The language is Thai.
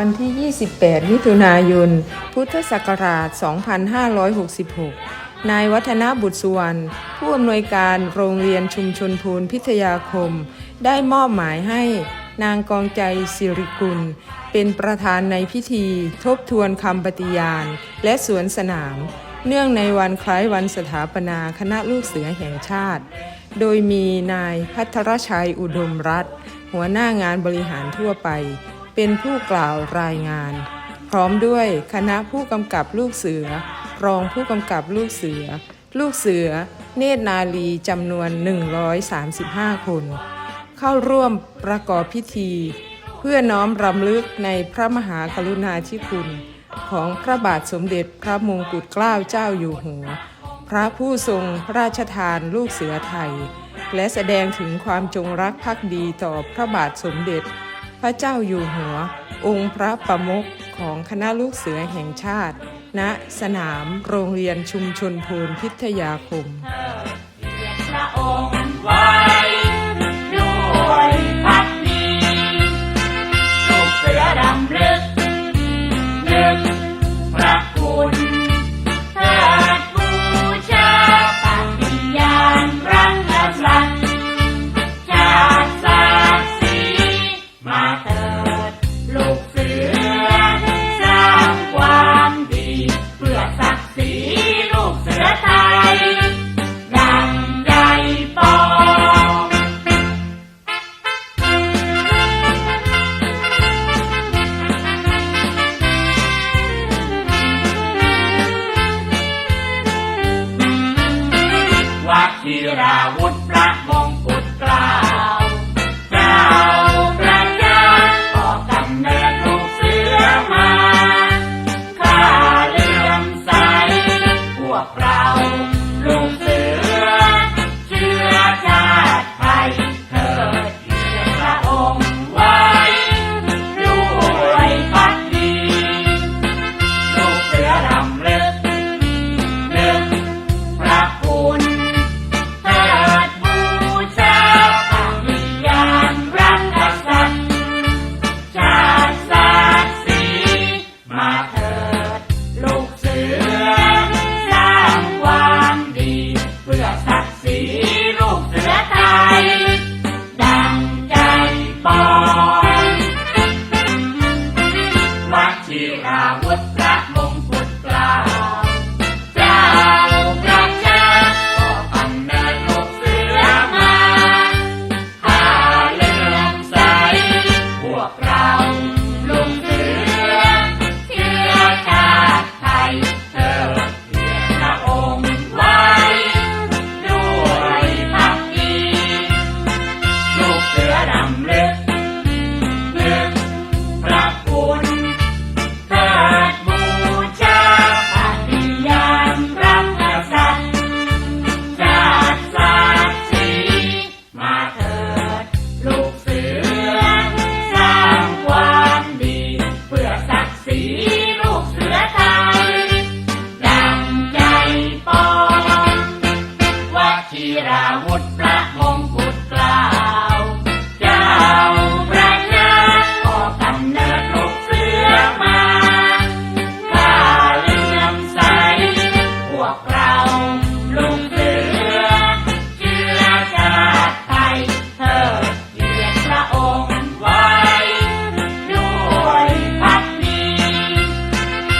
วันที่ 28 มิถุนายน พุทธศักราช 2566 นายวัฒนบุตรสุวรรณ ผู้อำนวยการโรงเรียนชุมชนพูนพิทยาคม ได้มอบหมายให้นางกองใจสิริกุล เป็นประธานในพิธีทบทวนคำปฏิญาณ และสวนสนาม เนื่องในวันคล้ายวันสถาปนาคณะลูกเสือแห่งชาติ โดยมีนายพัทรชัยอุดมรัตน์หัวหน้างานบริหารทั่วไป เป็นผู้กล่าวรายงาน พร้อมด้วยคณะผู้กำกับลูกเสือ รองผู้กำกับลูกเสือ ลูกเสือ เนตรนาลีจำนวน 135 คน เข้าร่วมประกอบพิธี เพื่อน้อมรำลึกในพระมหากรุณาธิคุณ ของพระบาทสมเด็จพระมงกุฎเกล้าเจ้าอยู่หัว พระผู้ทรงพระราชทานลูกเสือไทย และแสดงถึงความจงรักภักดีต่อพระบาทสมเด็จ ระเจ้าอยู่หัว องค์พระประมุขของคณะลูกเสือแห่งชาติ ณ สนามโรงเรียนชุมชนพูนพิทยาคม วัชิราวุธ Yeah.